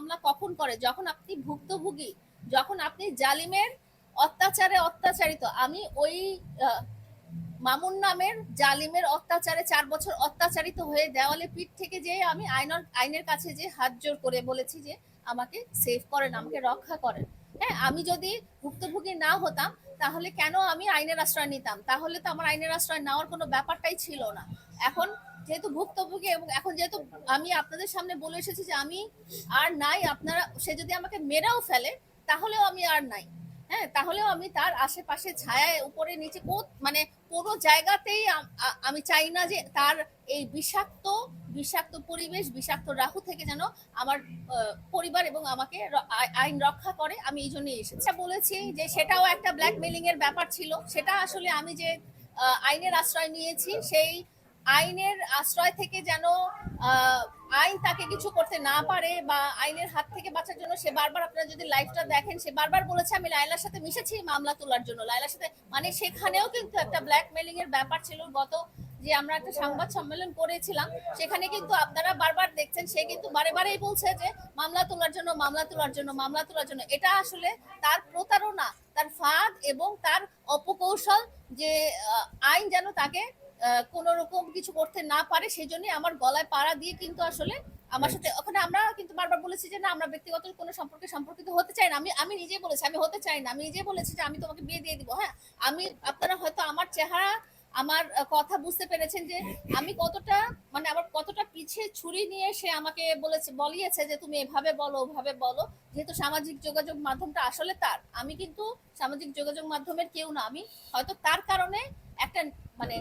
মামলা কখন করে? যখন আপনি ভুক্তভোগী, যখন আপনি জালিমের অত্যাচারে অত্যাচারিত, আমি ওই মামুন নামের জালিমের অত্যাচারে চার বছর অত্যাচারিত হয়ে দেওয়ালে পিঠ থেকে যে আমি আইনের আইনের কাছে যে হাত জোর করে বলেছি যে আমাকে সেভ করেন, আমাকে রক্ষা করেন। হ্যাঁ আমি যদি ভুক্তভোগী না হতাম, তাহলে কেন আমি আইনের আশ্রয় নিতাম? তাহলে তো আমার আইনের আশ্রয় নেওয়ার কোনো ব্যাপারটাই ছিল না। এখন যেহেতু ভুক্তভোগী এবং এখন যেহেতু আমি আপনাদের সামনে বলে এসেছি যে আমি আর নাই আপনারা সে যদি আমাকে মেরাও ফেলে তাহলেও আমি আর নাই। হ্যাঁ তাহলেও আমি তার আশেপাশে ছায়ায় উপরে নিচে মানে কোনো জায়গাতেই আমি চাই না যে তার এই বিষাক্ত বিষাক্ত পরিবেশ বিষাক্ত রাহু থেকে যেন আমার পরিবার এবং আমাকে আই- আইন রক্ষা করে। আমি এই জন্যই এসেছি। আচ্ছা, বলেছি যে সেটাও একটা ব্ল্যাকমেলিং এর ব্যাপার ছিল। সেটা আসলে আমি যে আইনের আশ্রয় নিয়েছি সেই আইনের আশ্রয় থেকে যেন আইন তাকে কিছু করতে না পারে বা আইনের হাত থেকে বাঁচার জন্য সে বারবার আপনারা যদি লাইভটা দেখেন, সে বারবার বলেছে, আমি লাইলার সাথে মিশেছি মামলা তোলার জন্য। লাইলার সাথে মানে সেখানেও কিন্তু একটা ব্ল্যাকমেলিং এর ব্যাপার ছিল। গত যে আমরা একটা সংবাদ সম্মেলন করেছিলাম, সেখানে কিন্তু আপনারা বারবার দেখছেন, সে কিন্তু বারে বারেই বলছে যে, মামলা তোলার জন্য, মামলা তোলার জন্য, মামলা তোলার জন্য। এটা আসলে তার প্রতারণা, তার ফাঁদ এবং তার অপকৌশল যে আইন যেন তাকে কোন রকম কিছু করতে না পারে সেই জন্য আমার গলায় পাড়া দিয়ে কিন্তু আসলে আমার সাথে ওখানে আমরা কিন্তু বারবার বলেছি যে না আমরা ব্যক্তিগত কোনো সম্পর্কে সম্পর্কিত হতে চাই না। আমি আমি নিজে বলেছি আমি হতে চাই না। আমি নিজে বলেছি যে আমি তোমাকে বিয়ে দিয়ে দিব। হ্যাঁ আমি আপনারা হয়তো আমার চেহারা আমার কথা বুঝতে পেরেছেন যে আমি কতটা মানে আমার কতটা পিছে ছুরি নিয়ে সে আমাকে বলেছে বলিয়েছে যে তুমি এভাবে বলো ওভাবে বলো। যেহেতু সামাজিক যোগাযোগ মাধ্যমটা আসলে তার। আমি কিন্তু সামাজিক যোগাযোগ মাধ্যমের কেউ না। আমি হয়তো তার কারণে একটা মানে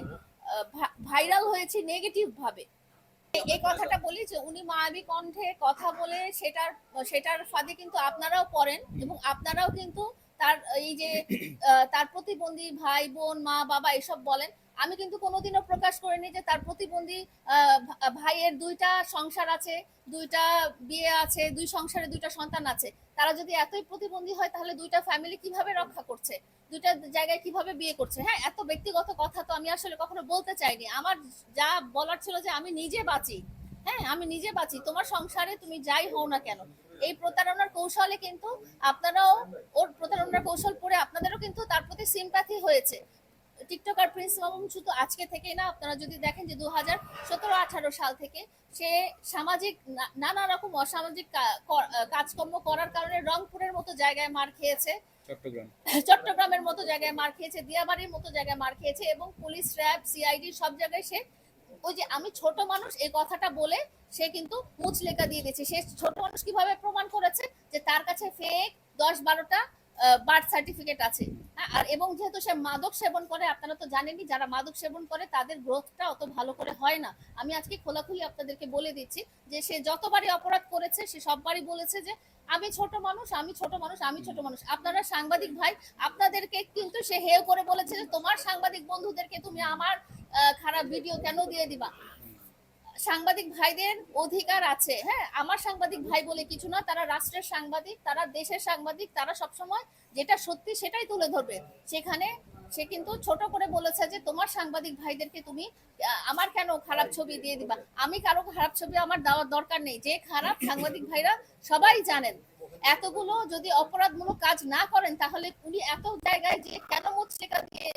ভাইরাল হয়েছে নেগেটিভ ভাবে। এই কথাটা বলি যে, উনি মায়াবী কণ্ঠে কথা বলে সেটার সেটার ফাঁদে কিন্তু আপনারাও পড়েন এবং আপনারাও কিন্তু তার, এই যে তার প্রতিবন্ধী ভাই, বোন, মা, বাবা এসব বলেন। আমি কিন্তু কোনোদিনও প্রকাশ করিনি যে তার প্রতিবন্ধী ভাইয়ের দুইটা সংসার আছে, দুইটা বিয়ে আছে, দুই সংসারে দুইটা সন্তান আছে। তারা যদি এতই প্রতিবন্ধী হয়, তাহলে দুইটা ফ্যামিলি কীভাবে রক্ষা করছে? দুইটা জায়গায় কীভাবে বিয়ে করছে? হ্যাঁ এত ব্যক্তিগত কথা তো আমি আসলে কখনো বলতে চাইনি। আমার যা বলার ছিল যে আমি নিজে বাঁচি। হ্যাঁ আমি নিজে বাঁচি। তোমার সংসারে তুমি যাই হও না কেন এই প্রতারণার কৌশলে কিন্তু আপনারাও ওর প্রতারণার কৌশল পড়ে আপনাদেরও কিন্তু তার প্রতি সিম্প্যাথি হয়েছে। টিকটকার প্রিন্স মামুন শুধু আজকে থেকেই না আপনারা যদি দেখেন যে দু হাজার সতেরো আঠারো সাল থেকে সে সামাজিক নানা রকম অসামাজিক কাজকর্ম করার কারণে রংপুরের মতো জায়গায় মার খেয়েছে। চট্টগ্রাম। চট্টগ্রামের মতো জায়গায় মার খেয়েছে দিয়াবাড়ির মতো জায়গায় মার খেয়েছে এবং পুলিশ র্যাব সিআইডি সব জায়গায় সে ওই যে আমি ছোট মানুষ এই কথাটা বলে সে কিন্তু মুচলেকা দিয়ে দিয়েছে। সে ছোট মানুষ কীভাবে প্রমাণ করেছে যে তার কাছে ফেক দশ বারোটা বার্থ সার্টিফিকেট আছে? হ্যাঁ, আর এবং যেহেতু সে মাদক সেবন করে আপনারা তো জানেনই যারা মাদক সেবন করে তাদের গ্রোথটা অত ভালো করে হয় না। আমি আজকে খোলাখুলি আপনাদেরকে বলে দিচ্ছি যে সে যতবারই অপরাধ করেছে সে সববারই বলেছে যে আমি ছোট মানুষ আমি ছোট মানুষ আমি ছোট মানুষ। আপনারা সাংবাদিক ভাই আপনাদেরকে কিন্তু সে হেয় করে বলেছে যে তোমার সাংবাদিক বন্ধুদেরকে তুমি আমার খারাপ ভিডিও কেন দিয়ে দিবা? সাংবাদিক ভাইদের অধিকার আছে হ্যাঁ? আমার সাংবাদিক ভাই বলে কিছু না, তারা রাষ্ট্রের সাংবাদিক, তারা দেশের সাংবাদিক, তারা সবসময় যেটা সত্যি সেটাই তুলে ধরবে। সেখানে সে কিন্তু ছোট করে বলেছে যে, তোমার সাংবাদিক ভাইদেরকে তুমি আমার কেন খারাপ ছবি দিয়ে দিবা? আমি কারও খারাপ ছবি আমার দেওয়ার দরকার নেই। যে খারাপ সাংবাদিক ভাইরা সবাই জানেন, এতগুলো যদি অপরাধমূলক কাজ না করেন, তাহলে উনি এত জায়গায় যে কেন মুচলেকা দিয়ে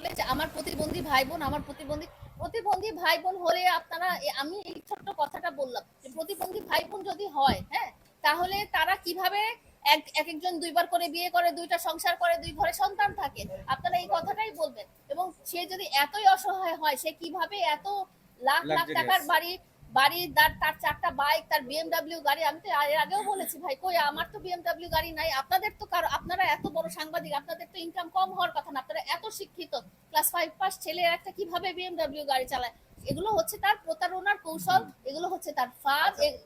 বলে যে আমার প্রতিবন্ধী ভাই বোন আমার প্রতিবন্ধী প্রতিবন্ধী ভাই বোন হলে আপনারা আমি এই ছোট্ট কথাটা বললাম যে প্রতিবন্ধী ভাই বোন যদি হয় হ্যাঁ তাহলে তারা কীভাবে এক এক একজন দুইবার করে বিয়ে করে দুইটা সংসার করে দুই ঘরে সন্তান থাকে? আপনারা এই কথাটাই বলবেন। এবং সে যদি এতই অসহায় হয় সে কীভাবে এত লাখ লাখ টাকার বাড়ি বাড়ি তার তার চারটা বাইক তার বিএমডাব্লিউ গাড়ি আমি তো এর আগেও বলেছি ভাই কই আমার তো বিএমডাব্লিউ গাড়ি নাই আপনাদের তো কারও আপনারা এত বড় সাংবাদিক আপনাদের তো ইনকাম কম হওয়ার কথা না আপনারা এত শিক্ষিত ক্লাস ফাইভ পাস ছেলে একটা কীভাবে বিএমডাব্লিউ গাড়ি চালায়? এগুলো হচ্ছে তার প্রতারণার কৌশল এগুলো হচ্ছে তার ফাঁদ এ-